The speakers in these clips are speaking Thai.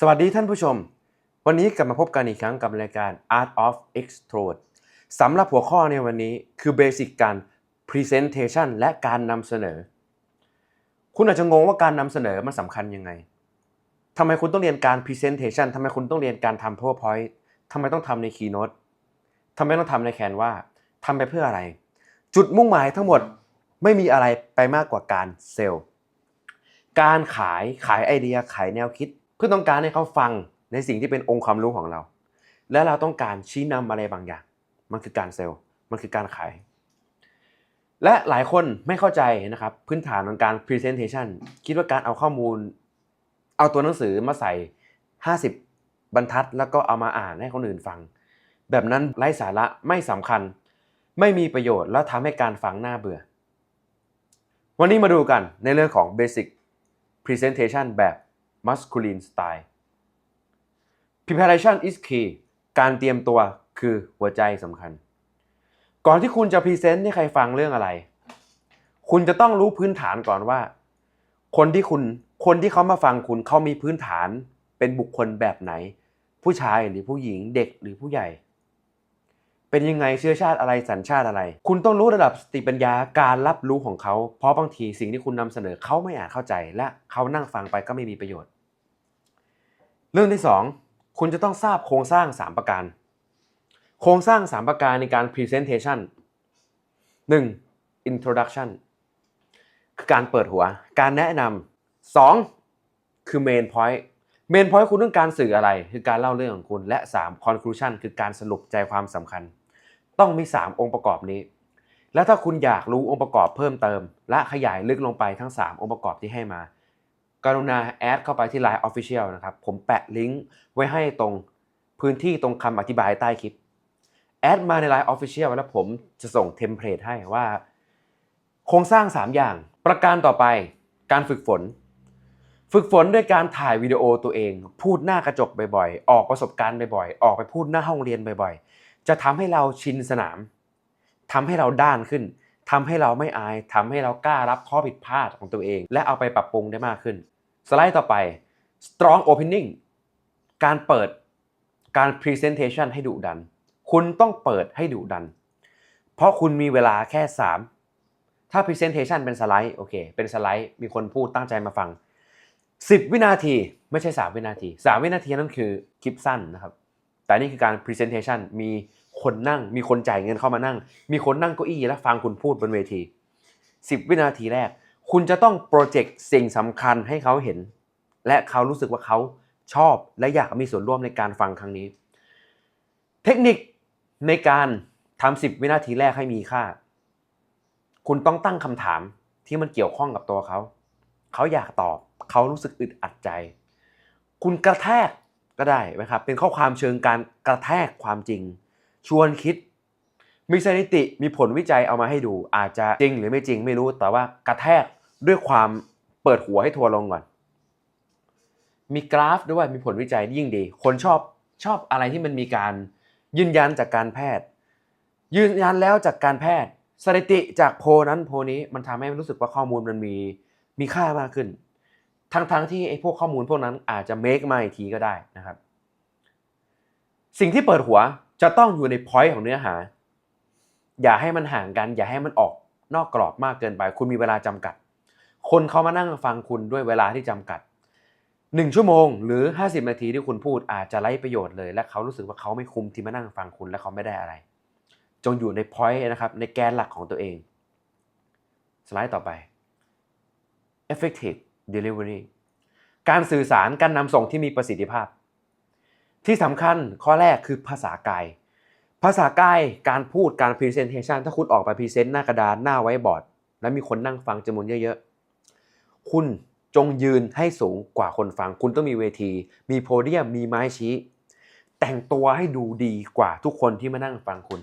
สวัสดีท่านผู้ชม วันนี้กลับมาพบกันอีกครั้งกับรายการ Art of Extrovert สำหรับหัวข้อในวันนี้คือเบสิกการ Presentation และการนำเสนอ คุณอาจจะงงว่าการนำเสนอมันสำคัญยังไงทำไมคุณต้องเรียนการ Presentation ทำไมคุณต้องเรียนการทำ PowerPoint ทำไมต้องทำใน Keynote ทำไมต้องทำใน Canva ทำไปเพื่ออะไร จุดมุ่งหมายทั้งหมดไม่มีอะไรไปมากกว่าการเซลล์การขายขายไอเดียขายแนวคิด เพื่อต้องการให้เขาฟังในสิ่งที่เป็นองค์ความรู้ของเรา และเราต้องการชี้นำอะไรบางอย่าง มันคือการเซลล์ มันคือการขาย และหลายคนไม่เข้าใจนะครับ พื้นฐานของการ Presentation คิดว่าการเอาข้อมูล เอาตัวหนังสือมาใส่ 50 บรรทัด แล้วก็เอามาอ่านให้คนอื่นฟัง แบบนั้นไร้สาระไม่สำคัญ ไม่มีประโยชน์แล้วทำให้การฟังน่าเบื่อ วันนี้มาดูกันในเรื่องของ Basic Presentation แบบ Masculine Style Preparation is key การเตรียมตัวคือหัวใจสำคัญ ก่อนที่คุณจะพรีเซนต์ให้ใครฟังเรื่องอะไร คุณจะต้องรู้พื้นฐานก่อนว่า คนที่คุณ คนที่เขามาฟังคุณเขามีพื้นฐานเป็นบุคคลแบบไหน ผู้ชายหรือผู้หญิงเด็กหรือผู้ใหญ่ เป็นยังไงเชื้อชาติอะไรสัญชาติอะไร คุณต้องรู้ระดับสติปัญญาการรับรู้ของเขา เพราะบางทีสิ่งที่คุณนำเสนอเขาไม่อาจเข้าใจ และเขานั่งฟังไปก็ไม่มีประโยชน์ เรื่องที่สองคุณจะต้องทราบโครงสร้าง 3 ประการ โครงสร้าง 3 ประการในการ Presentation 1. Introduction คือการเปิดหัว การแนะนำ 2. คือ Main Point Main Point คุณต้องการสื่ออะไร คือการเล่าเรื่องของคุณและ 3. Conclusion คือการสรุปใจความสำคัญ ต้องมี 3 องค์ประกอบนี้ แล้วถ้าคุณอยากรู้องค์ประกอบเพิ่มเติม และขยายลึกลงไปทั้ง 3 องค์ประกอบที่ให้มา กรุณาแอดเข้าไปที่ Line Official นะครับ ผมแปะลิงก์ไว้ให้ตรงพื้นที่ตรงคำอธิบายใต้คลิป แอดมาใน Line Official แล้วผมจะส่งเทมเพลตให้ว่า โครงสร้าง 3 อย่าง ประการต่อไปการฝึกฝน ฝึกฝนด้วยการถ่ายวิดีโอตัวเอง พูดหน้ากระจกบ่อยๆ ออกประสบการณ์บ่อยๆ ออกไปพูดหน้าห้องเรียนบ่อยๆ จะทำให้เราชินสนาม ทำให้เราด้านขึ้นทำให้เราไม่อายทำให้เรากล้ารับข้อผิดพลาดของตัวเอง และเอาไปปรับปรุงได้มากขึ้น สไลด์ต่อไป strong opening การเปิดการ presentation ให้ดุดัน คุณต้องเปิดให้ดุดัน เพราะคุณมีเวลาแค่ 3 ถ้า presentation เป็นสไลด์โอเค เป็นสไลด์ มีคนพูดตั้งใจมาฟัง 10 วินาทีไม่ใช่ 3 วินาที 3 วินาทีนั่นคือคลิปสั้นนะครับ แต่นี่คือการ presentation มีคนนั่ง มีคนจ่ายเงินเข้ามานั่ง มีคนนั่งเก้าอี้และฟังคุณพูดบนเวที 10 วินาทีแรก คุณจะต้องโปรเจกต์สิ่งสำคัญให้เขาเห็น และเขารู้สึกว่าเขาชอบและอยากมีส่วนร่วมในการฟังครั้งนี้ เทคนิคในการทำ10วินาทีแรกให้มีค่า คุณต้องตั้งคำถามที่มันเกี่ยวข้องกับตัวเขา เขาอยากตอบ เขารู้สึกอึดอัดใจ คุณกระแทกก็ได้นะครับ เป็นข้อความเชิงการกระแทกความจริง ชวนคิด มีสถิติ มีผลวิจัยเอามาให้ดู อาจจะจริงหรือไม่จริงไม่รู้ แต่ว่ากระแทก ด้วยความเปิดหัวให้ทัวร์ลงก่อน มีกราฟด้วยมีผลวิจัยยิ่งดี คนชอบชอบอะไรที่มันมีการยืนยันจากการแพทย์ ยืนยันแล้วจากการแพทย์ สถิติจากโพนั้นโพนี้มันทำให้รู้สึกว่าข้อมูลมันมีมีค่ามากขึ้น ทั้งๆทที่ไอ้พวกข้อมูลพวกนั้นอาจจะเมคมาอีกทีก็ได้นะครับ สิ่งที่เปิดหัวจะต้องอยู่ในพอยต์ของเนื้อหา อย่าให้มันห่างกัน อย่าให้มันออกนอกกรอบมากเกินไป คุณมีเวลาจำกัด คนเขามานั่งฟังคุณด้วยเวลาที่จำกัด 1 ชั่วโมง หรือ 50 นาทีที่คุณพูดอาจจะไร้ประโยชน์เลย และเขารู้สึกว่าเขาไม่คุ้มที่มานั่งฟังคุณและเขาไม่ได้อะไร จงอยู่ในพอยต์นะครับในแกนหลักของตัวเอง สไลด์ต่อไป effective delivery การสื่อสารการนำส่งที่มีประสิทธิภาพ ที่สำคัญข้อแรกคือภาษากาย ภาษากายการพูดการ presentation ถ้าคุณออกไปพรีเซนต์หน้ากระดานหน้าไว้บอร์ด แล้วมีคนนั่งฟังจำนวนเยอะๆ คุณจงยืนให้สูงกว่าคนฟัง คุณต้องมีเวที มีโพเดียม มีไม้ชี้ แต่งตัวให้ดูดีกว่าทุกคนที่มานั่งฟังคุณ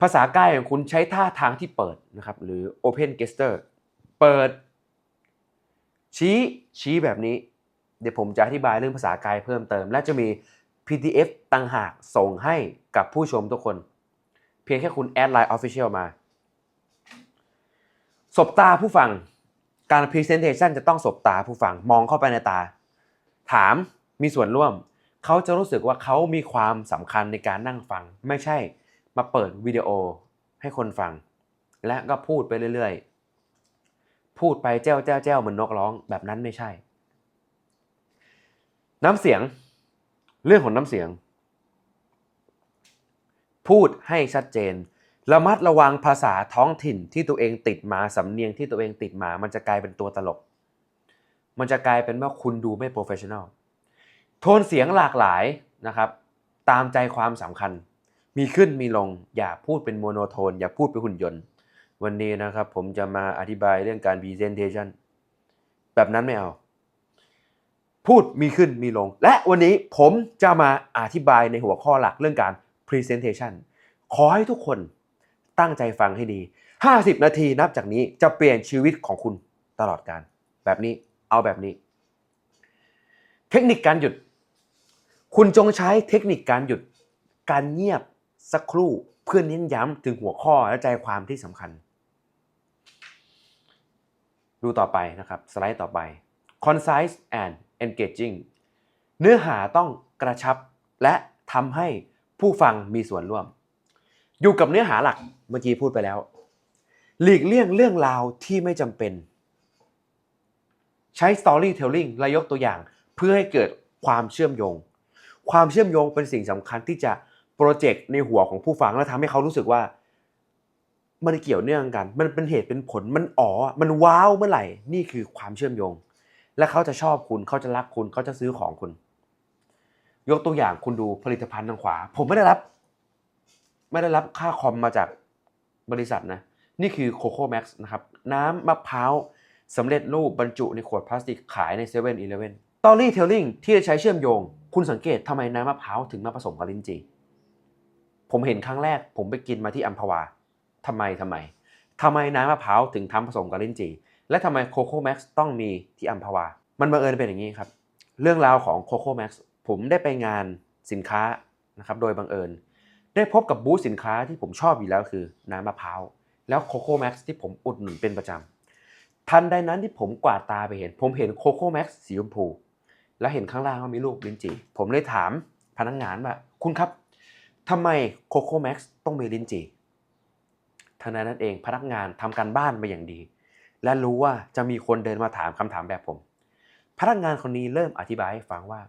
ภาษากายของคุณใช้ท่าทางที่เปิดนะครับ หรือ open gesture เปิด ชี้ชี้แบบนี้ เดี๋ยวผมจะอธิบายเรื่องภาษากายเพิ่มเติม และจะมี PDF ต่างหากส่งให้กับผู้ชมทุกคน เพียงแค่คุณแอดไลน์ Official มา สบตาผู้ฟัง การ Presentation จะต้องสบตาผู้ฟังมองเข้าไปในตา ถามมีส่วนร่วม เขาจะรู้สึกว่าเขามีความสำคัญในการนั่งฟัง ไม่ใช่มาเปิดวิดีโอให้คนฟัง และก็พูดไปเรื่อยๆ พูดไปแจ้วแจ้วแจ้วเหมือนนกร้องแบบนั้นไม่ใช่ น้ำเสียง เรื่องของน้ำเสียง พูดให้ชัดเจน ระมัดระวังภาษาท้องถิ่นที่ตัวเองติดมาสำเนียงที่ตัวเองติดมา มันจะกลายเป็นตัวตลก มันจะกลายเป็นว่าคุณดูไม่โปรเฟชชั่นอล โทนเสียงหลากหลายนะครับ ตามใจความสำคัญ มีขึ้นมีลง อย่าพูดเป็นโมโนโทน อย่าพูดเป็นหุ่นยนต์ วันนี้นะครับผมจะมาอธิบายเรื่องการ presentation แบบนั้นไม่เอา พูดมีขึ้นมีลง และวันนี้ผมจะมาอธิบายในหัวข้อหลักเรื่องการ presentation ขอให้ทุกคน ตั้งใจฟังให้ดี 50 นาทีนับจากนี้จะเปลี่ยนชีวิตของคุณตลอดการ แบบนี้เอาแบบนี้ เทคนิคการหยุด คุณจงใช้เทคนิคการหยุด การเงียบสักครู่เพื่อเน้นย้ำถึงหัวข้อและใจความที่สำคัญ ดูต่อไปนะครับสไลด์ต่อไป concise and engaging เนื้อหาต้องกระชับและทำให้ผู้ฟังมีส่วนร่วม อยู่กับเนื้อหาหลักเมื่อกี้พูดไปแล้ว หลีกเลี่ยงเรื่องราวที่ไม่จำเป็น ใช้ storytelling และยกตัวอย่าง เพื่อให้เกิดความเชื่อมโยง ความเชื่อมโยงเป็นสิ่งสำคัญที่จะโปรเจกต์ในหัวของผู้ฟังและทำให้เขารู้สึกว่า มันเกี่ยวเนื่องกัน มันเป็นเหตุเป็นผลมันอ๋อ มันว้าวเมื่อไหร่ นี่คือความเชื่อมโยง และเขาจะชอบคุณเขาจะรักคุณเขาจะซื้อของคุณ ยกตัวอย่างคุณดูผลิตภัณฑ์ทางขวา ผมไม่ได้รับ ไม่ได้รับค่าคอมมาจากบริษัทนะนี่คือโคโค่แม็กซ์นะครับน้ำมะพร้าวสำเร็จรูปบรรจุในขวดพลาสติกขายใน7 e เ e ่ e อีเลฟเว่นตอรี่เทลลิงที่จะใช้เชื่อมโยง คุณสังเกตทำไมน้ำมะพร้าวถึงมาผสมกับลิ้นจี่ผมเห็นครั้งแรกผมไปกินมาที่อัมพวาทำไมทำไมทำไมน้ำมะพร้าวถึงทำผสมกับลิ้นจี่และทำไมโคโค่แม็กซ์ต้องมีที่อัมพวา มันบังเอิญเป็นอย่างนี้ครับ เรื่องราวของโคโค่แม็กซ์ผมได้ไปงานสินค้านะครับโดยบังเอิญ ได้พบกับบูธสินค้าที่ผมชอบอยู่แล้วคือน้ำมะพร้าวแล้วโคโค่แม็กซ์ที่ผมอุดหนุนเป็นประจำทันใดนั้นที่ผมกวาดตาไปเห็น ผมเห็นโคโค่แม็กซ์สีชมพูแล้วเห็นข้างล่างว่ามีรูปลิ้นจี่ผมเลยถามพนักงานว่าคุณครับทำไมโคโค่แม็กซ์ต้องมีลิ้นจี่ทันใดนั้นเองพนักงานทำการบ้านมาอย่างดี และรู้ว่าจะมีคนเดินมาถามคำถามแบบผม พนักงานคนนี้เริ่มอธิบายให้ฟังว่า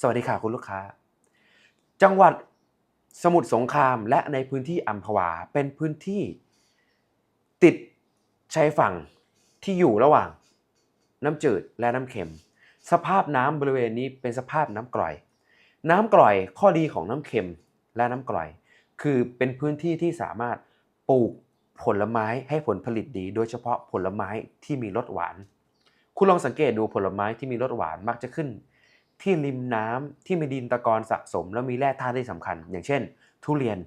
สวัสดีค่ะคุณลูกค้า จังหวัด สมุทรสงครามและในพื้นที่อัมพวาเป็นพื้นที่ติดชายฝั่งที่อยู่ระหว่างน้ำจืดและน้ำเค็ม สภาพน้ำบริเวณนี้เป็นสภาพน้ำกร่อย น้ำกร่อยข้อดีของน้ำเค็มและน้ำกร่อย คือเป็นพื้นที่ที่สามารถปลูกผลไม้ให้ผลผลิตดี โดยเฉพาะผลไม้ที่มีรสหวาน คุณลองสังเกตดูผลไม้ที่มีรสหวานมักจะขึ้น ที่ริมน้ำที่มีดินตะกอนสะสม แล้วมีแร่ธาตุที่สำคัญ อย่างเช่น ทุเรียน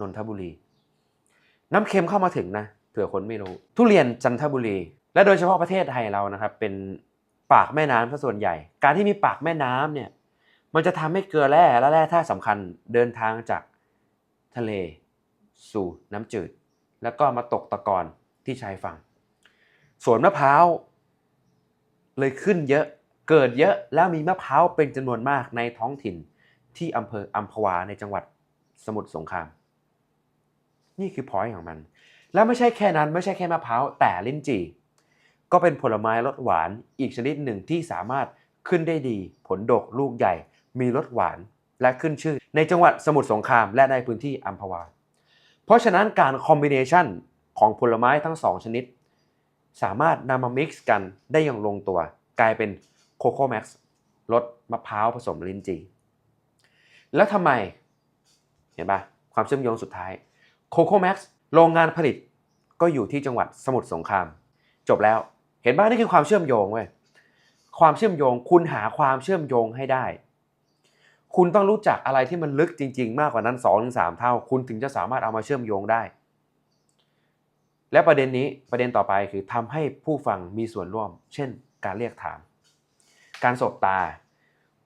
นนทบุรี น้ำเค็มเข้ามาถึงนะเผื่อคนไม่รู้ ทุเรียนจันทบุรี และโดยเฉพาะประเทศไทยเรานะครับ เป็นปากแม่น้ำซะส่วนใหญ่ การที่มีปากแม่น้ำเนี่ยมันจะทำให้เกลือแร่และแร่ธาตุสำคัญเดินทางจากทะเลสู่น้ำจืด แล้วก็มาตกตะกอนที่ชายฝั่งสวนมะพร้าวเลยขึ้นเยอะ เกิดเยอะแล้วมีมะพร้าวเป็นจำนวนมากในท้องถิ่นที่อำเภออัมพวาในจังหวัดสมุทรสงคราม นี่คือพอยของมัน แล้วไม่ใช่แค่นั้นไม่ใช่แค่มะพร้าวแต่ลิ้นจี่ก็เป็นผลไม้รสหวานอีกชนิดหนึ่งที่สามารถขึ้นได้ดี ผลดกลูกใหญ่ มีรสหวานและขึ้นชื่อ ในจังหวัดสมุทรสงครามและในพื้นที่อัมพวา เพราะฉะนั้นการคอมบิเนชันของผลไม้ทั้งสองชนิด สามารถนำมา mix กันได้อย่างลงตัว กลายเป็น โคโค่แม็กซ์รสมะพร้าวผสมลิ้นจี่แล้วทำไม เห็นปะความเชื่อมโยงสุดท้ายโคโค่แม็กซ์โรงงานผลิตก็อยู่ที่จังหวัดสมุทรสงคราม จบแล้วเห็นปะนี่คือความเชื่อมโยงเว้ยความเชื่อมโยงคุณหาความเชื่อมโยงให้ได้ คุณต้องรู้จักอะไรที่มันลึกจริง ๆ มากกว่านั้น2อถึงสเท่า คุณถึงจะสามารถเอามาเชื่อมโยงได้ และประเด็นนี้ประเด็นต่อไปคือทำให้ผู้ฟังมีส่วนร่วม เช่น การเรียกถาม การสบตา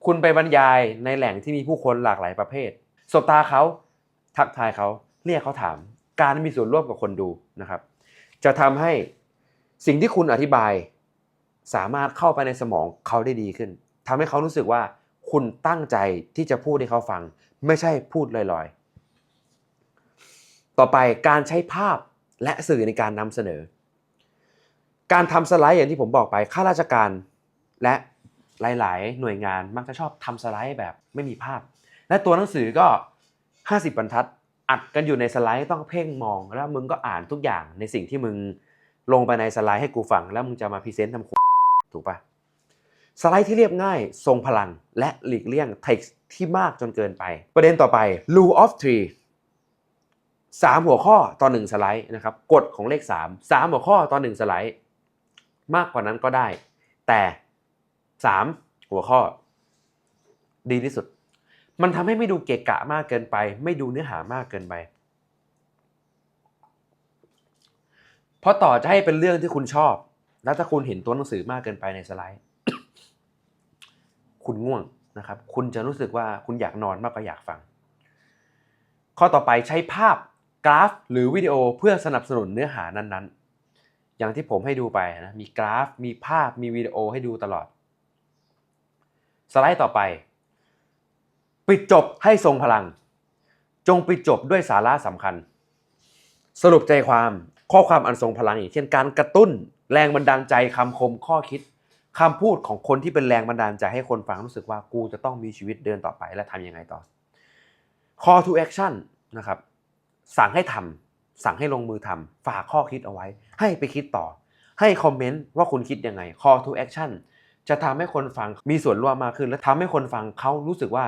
คุณไปบรรยายในแหล่งที่มีผู้คนหลากหลายประเภท สบตาเขาทักทายเขาเรียกเขาถาม การมีส่วนร่วมกับคนดูนะครับ จะทำให้สิ่งที่คุณอธิบาย สามารถเข้าไปในสมองเขาได้ดีขึ้นทำให้เขารู้สึกว่าคุณตั้งใจที่จะพูดให้เขาฟัง ไม่ใช่พูดลอยๆ ต่อไปการใช้ภาพและสื่อในการนำเสนอ การทำสไลด์อย่างที่ผมบอกไปข้าราชการและ หลาย ๆ หน่วยงานมักจะชอบทำสไลด์แบบไม่มีภาพ และตัวหนังสือก็ 50 บรรทัด อัดกันอยู่ในสไลด์ต้องเพ่งมอง แล้วมึงก็อ่านทุกอย่างในสิ่งที่มึงลงไปในสไลด์ให้กูฟัง แล้วมึงจะมาพรีเซนต์ทำถูกปะสไลด์ที่เรียบง่าย ทรงพลัง และหลีกเลี่ยง text ที่มากจนเกินไป ประเด็นต่อไป rule of three สามหัวข้อต่อหนึ่งสไลด์นะครับกฎของเลขสามสามหัวข้อต่อหนึ่งสไลด์ มากกว่านั้นก็ได้ แต่ สามหัวข้อ ดีที่สุด มันทำให้ไม่ดูเกะกะมากเกินไป ไม่ดูเนื้อหามากเกินไป เพราะต่อจะให้เป็นเรื่องที่คุณชอบ แล้วถ้าคุณเห็นตัวหนังสือมากเกินไปในสไลด์ คุณง่วงนะครับ คุณจะรู้สึกว่าคุณอยากนอนมากกว่าอยากฟัง ข้อต่อไปใช้ภาพกราฟ หรือวิดีโอเพื่อสนับสนุนเนื้อหานั้นๆ อย่างที่ผมให้ดูไปนะ มีกราฟ มีภาพ มีวิดีโอให้ดูตลอด สไลด์ต่อไป ปิดจบให้ทรงพลัง จงปิดจบด้วยสาระสำคัญ สรุปใจความข้อความอันทรงพลังอย่างเช่นการกระตุ้นแรงบันดาลใจคำคมข้อคิดคำพูดของคนที่เป็นแรงบันดาลใจให้คนฟังรู้สึกว่ากูจะต้องมีชีวิตเดินต่อไปและทำยังไงต่อ call to action นะครับ สั่งให้ทำสั่งให้ลงมือทำฝากข้อคิดเอาไว้ ให้ไปคิดต่อ ให้คอมเมนต์ว่าคุณคิดยังไง call to action จะทำให้คนฟังมีส่วนร่วมมากขึ้น และทำให้คนฟังเขารู้สึกว่า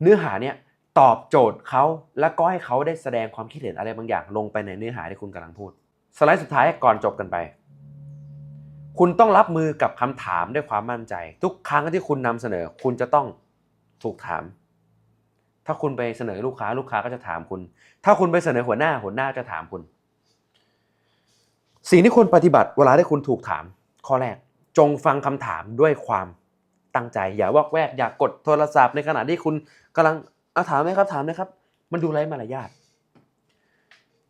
เนื้อหาเนี่ยตอบโจทย์เขาและก็ให้เขาได้แสดงความคิดเห็นอะไรบางอย่างลงไปในเนื้อหาที่คุณกำลังพูด สไลด์สุดท้ายก่อนจบกันไป คุณต้องรับมือกับคำถามด้วยความมั่นใจ ทุกครั้งที่คุณนำเสนอ คุณจะต้องถูกถาม ถ้าคุณไปเสนอลูกค้าลูกค้าก็จะถามคุณ ถ้าคุณไปเสนอหัวหน้าหัวหน้าจะถามคุณ สิ่งที่คุณปฏิบัติเวลาที่คุณถูกถาม ข้อแรก จงฟังคำถามด้วยความตั้งใจ อย่าวอกแวกอย่ากดโทรศัพท์ในขณะที่คุณกำลังเอาถามไหมครับถามนะครับ มันดูไร้มารยาท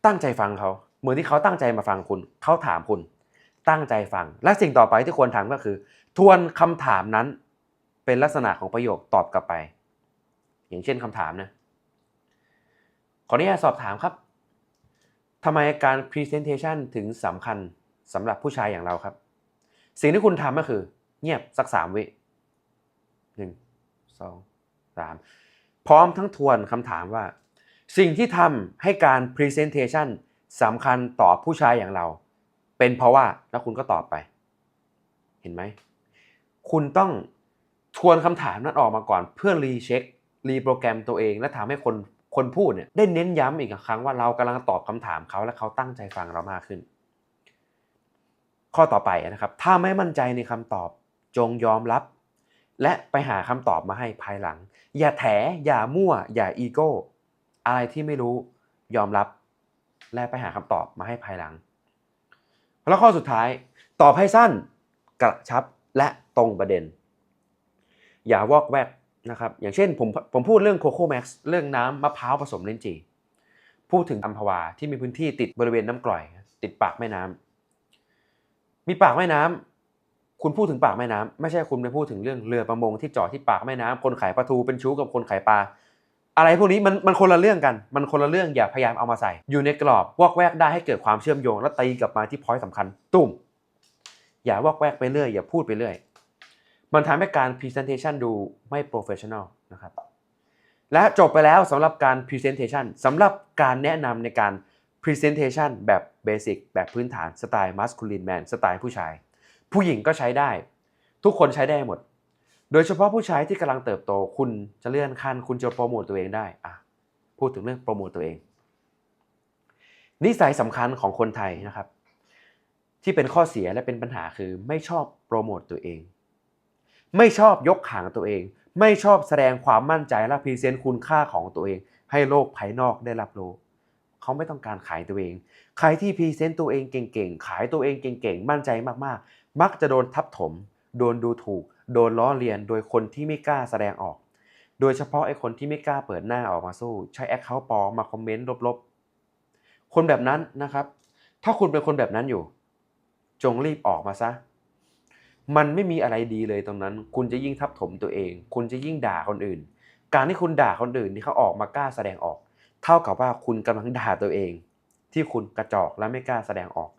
ตั้งใจฟังเขา เหมือนที่เขาตั้งใจมาฟังคุณ เขาถามคุณ ตั้งใจฟัง และสิ่งต่อไปที่ควรทำก็คือ ทวนคำถามนั้นเป็นลักษณะของประโยคตอบกลับไป อย่างเช่นคำถามนะขออนุญาตสอบถามครับทำไมการ Presentation ถึงสำคัญสำหรับผู้ชายอย่างเราครับ สิ่งที่คุณทำก็คือ เงียบสักสามวิหนึ่งสองสามพร้อมทั้งทวนคำถามว่า สิ่งที่ทำให้การ Presentation สำคัญต่อผู้ชายอย่างเรา เป็นเพราะว่าแล้วคุณก็ตอบไป เห็นไหม คุณต้องทวนคำถามนั้นออกมาก่อน เพื่อรีเช็ครีโปรแกรมตัวเอง และทำให้คนคนพูดเนี่ยได้เน้นย้ำอีกครั้งว่าเรากำลังตอบคำถามเขาและเขาตั้งใจฟังเรามากขึ้น ข้อต่อไปนะครับ ถ้าไม่มั่นใจในคำตอบจงยอมรับ และไปหาคำตอบมาให้ภายหลัง อย่าแถอย่ามั่ว อย่าอีโก้ อะไรที่ไม่รู้ยอมรับ และไปหาคำตอบมาให้ภายหลัง แล้วข้อสุดท้าย ตอบให้สั้นกระชับและตรงประเด็น อย่าวอกแวกนะครับ อย่างเช่นผมผมพูดเรื่องโคโค่แม็กซ์เรื่องน้ำมะพร้าวผสมเลนจี พูดถึงอัมพวาที่มีพื้นที่ติดบริเวณน้ำกร่อย ติดปากแม่น้ำ มีปากแม่น้ำคุณพูดถึงปากแม่น้ำไม่ใช่คุณไปพูดถึงเรื่องเรือประมงที่จอดที่ปากแม่น้ำคนขายปลาทูเป็นชู้กับคนขายปลาอะไรพวกนี้มันมันคนละเรื่องกัน มันคนละเรื่องอย่าพยายามเอามาใส่ อยู่ในกรอบวอกแวกได้ให้เกิดความเชื่อมโยง แล้วตีกลับมาที่พอยต์สำคัญ ตุ้มอย่าวอกแวกไปเรื่อยอย่าพูดไปเรื่อย มันทำให้การ Presentation ดูไม่ professional นะครับและจบไปแล้วสำหรับการ Presentation สำหรับการแนะนำในการ Presentation แบบเบสิกแบบพื้นฐานสไตล์ Masculine Man สไตล์ผู้ชาย ผู้หญิงก็ใช้ได้ ทุกคนใช้ได้หมด โดยเฉพาะผู้ชายที่กำลังเติบโต คุณจะเลื่อนขั้น คุณจะโปรโมตตัวเองได้อะพูดถึงเรื่องโปรโมตตัวเอง นิสัยสำคัญของคนไทยนะครับ ที่เป็นข้อเสียและเป็นปัญหาคือไม่ชอบโปรโมตตัวเอง ไม่ชอบยกหางตัวเอง ไม่ชอบแสดงความมั่นใจและพรีเซนต์คุณค่าของตัวเอง ให้โลกภายนอกได้รับรู้ เขาไม่ต้องการขายตัวเอง ใครที่พรีเซนต์ตัวเองเก่งๆ ขายตัวเองเก่งๆ มั่นใจมากๆ มักจะโดนทับถม โดนดูถูก โดนล้อเลียน โดยคนที่ไม่กล้าแสดงออก โดยเฉพาะไอ้คนที่ไม่กล้าเปิดหน้าออกมาสู้ ใช้แอคเคาท์ปลอมมาคอมเมนต์ลบๆ คนแบบนั้นนะครับ ถ้าคุณเป็นคนแบบนั้นอยู่ จงรีบออกมาซะ มันไม่มีอะไรดีเลยตรงนั้น คุณจะยิ่งทับถมตัวเอง คุณจะยิ่งด่าคนอื่น การที่คุณด่าคนอื่นที่เขาออกมากล้าแสดงออก เท่ากับว่าคุณกำลังด่าตัวเอง ที่คุณกระจอกและไม่กล้าแสดงออก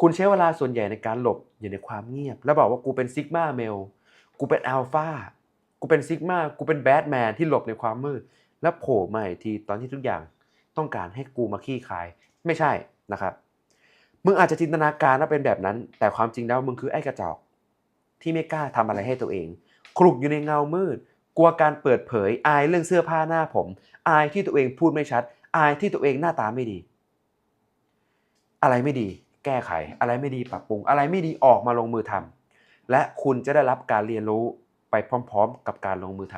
คุณใช้เวลาส่วนใหญ่ในการหลบอยู่ในความเงียบ แล้วบอกว่ากูเป็นซิกมาเมลกูเป็นอัลฟากูเป็นซิกมากูเป็นแบทแมนที่หลบในความมืดแล้วโผล่มาอีกทีตอนที่ทุกอย่างต้องการให้กูมาขี้คาย ไม่ใช่นะครับมึงอาจจะจินตนาการว่าเป็นแบบนั้น แต่ความจริงแล้วมึงคือไอ้กระจอกที่ไม่กล้าทำอะไรให้ตัวเองคลุกอยู่ในเงามืด กลัวการเปิดเผยอายเรื่องเสื้อผ้าหน้าผม อายที่ตัวเองพูดไม่ชัด อายที่ตัวเองหน้าตาไม่ดี อะไรไม่ดี แก้ไข อะไรไม่ดีปรับปรุง อะไรไม่ดีออกมาลงมือทำและคุณจะได้รับการเรียนรู้ไปพร้อม ๆ กับการลงมือท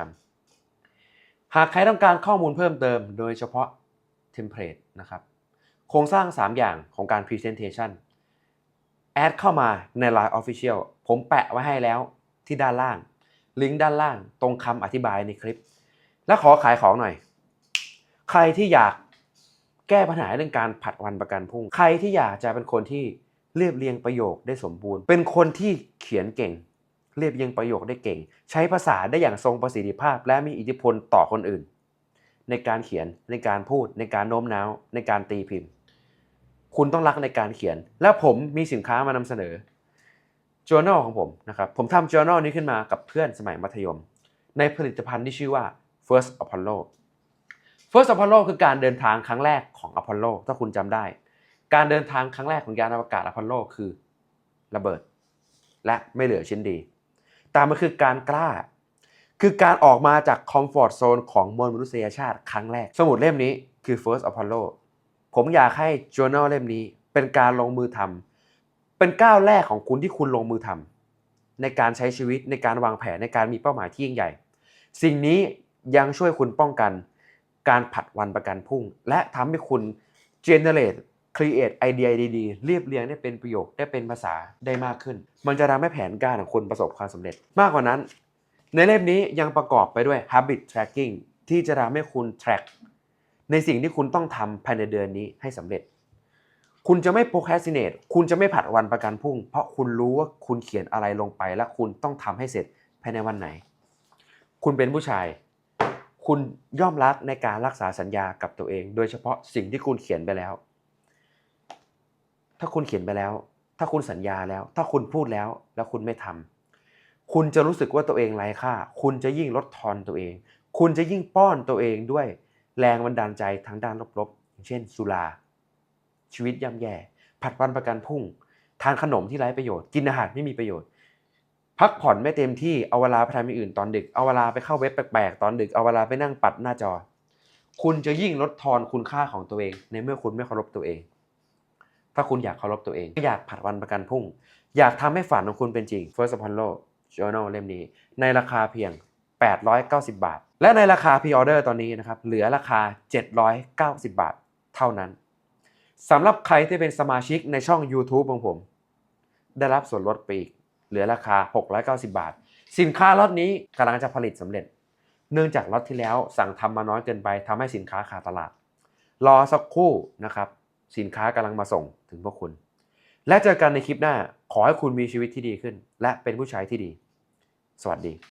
ำหากใครต้องการข้อมูลเพิ่มเติม โดยเฉพาะเทมเพลตนะครับโครงสร้าง 3 อย่างของการ Presentation แอดเข้ามาใน Line Official ผมแปะไว้ให้แล้วที่ด้านล่าง ลิงก์ด้านล่างตรงคำอธิบายในคลิป และขอขายของหน่อย ใครที่อยากแก้ปัญหาเรื่องการผัดวันประกันพรุ่ง ใครที่อยากจะเป็นคนที่เรียบเรียงประโยคได้สมบูรณ์ เป็นคนที่เขียนเก่ง เรียบเรียงประโยคได้เก่ง ใช้ภาษาได้อย่างทรงประสิทธิภาพ และมีอิทธิพลต่อคนอื่น ในการเขียนในการพูด ในการโน้มน้าว ในการตีพิมพ์ คุณต้องรักในการเขียน และผมมีสินค้ามานำเสนอ journal ของผมนะครับ ผมทำ journal นี้ขึ้นมากับเพื่อนสมัยมัธยม ในผลิตภัณฑ์ที่ชื่อว่า First Apollo First Apollo คือการเดินทางครั้งแรกของ Apollo ถ้าคุณจำได้ การเดินทางครั้งแรกของยานอวกาศ Apollo คือระเบิด และไม่เหลือชิ้นดีแต่มันคือการกล้า คือการออกมาจากคอมฟอร์ z โซนของมวลมนุษยชาติครั้งแรก สมุดเล่มนี้คือ First Apollo ผมอยากให้ journal เล่มนี้เป็นการลงมือทำ เป็นก้าวแรกของคุณที่คุณลงมือทำในการใช้ชีวิตในการวางแผนในการมีเป้าหมายที่ยิ่งใหญ่ สิ่งนี้ยังช่วยคุณป้องกันการผัดวันประกันพรุ่ง และทำให้คุณ generate create ไอเดียดีๆเรียบเรียงได้เป็นประโยคได้เป็นภาษาได้มากขึ้น มันจะทำให้แผนการของคุณประสบความสำเร็จ มากกว่านั้น ในเล่มนี้ยังประกอบไปด้วย habit tracking ที่จะทำให้คุณ track ในสิ่งที่คุณต้องทำภายในเดือนนี้ให้สำเร็จ คุณจะไม่ procrastinate คุณจะไม่ผัดวันประกันพรุ่ง เพราะคุณรู้ว่าคุณเขียนอะไรลงไป และคุณต้องทำให้เสร็จภายในวันไหน คุณเป็นผู้ชาย คุณย่อมรักในการรักษาสัญญากับตัวเอง โดยเฉพาะสิ่งที่คุณเขียนไปแล้ว ถ้าคุณเขียนไปแล้ว ถ้าคุณสัญญาแล้ว ถ้าคุณพูดแล้ว แล้วคุณไม่ทำคุณจะรู้สึกว่าตัวเองไร้ค่า คุณจะยิ่งลดทอนตัวเอง คุณจะยิ่งป้อนตัวเองด้วยแรงบันดาลใจทางด้านลบๆเช่น สุรา ชีวิตย่ำแย่ ผัดวันประกันพรุ่ง ทานขนมที่ไร้ประโยชน์ กินอาหารไม่มีประโยชน์ พักผ่อนไม่เต็มที่ เอาเวลาไปทำอย่างอื่นตอนดึก เอาเวลาไปเข้าเว็บแปลกๆ ตอนดึก เอาเวลาไปนั่งปัดหน้าจอ คุณจะยิ่งลดทอนคุณค่าของตัวเอง ในเมื่อคุณไม่เคารพตัวเอง ถ้าคุณอยากเคารพตัวเอง อยากผัดวันประกันพรุ่ง อยากทำให้ฝันของคุณเป็นจริง First Apollo Journal เล่มนี้ ในราคาเพียง 890 บาท และในราคาพ r ออเดอร์ตอนนี้นะครับ เหลือราคา 790 บาท เท่านั้น สำหรับใครที่เป็นสมาชิกในช่อง YouTube ของผม ได้รับส่วนลดไปอีก เหลือราคา 690 บาท สินค้าล็อตนี้กำลังจะผลิตสำเร็จ เนื่องจากล็อตที่แล้วสั่งทำมาน้อยเกินไปทำให้สินค้าขาดตลาด รอสักครู่นะครับ สินค้ากำลังมาส่งถึงพวกคุณ และเจอกันในคลิปหน้าขอให้คุณมีชีวิตที่ดีขึ้น และเป็นผู้ชายที่ดี สวัสดี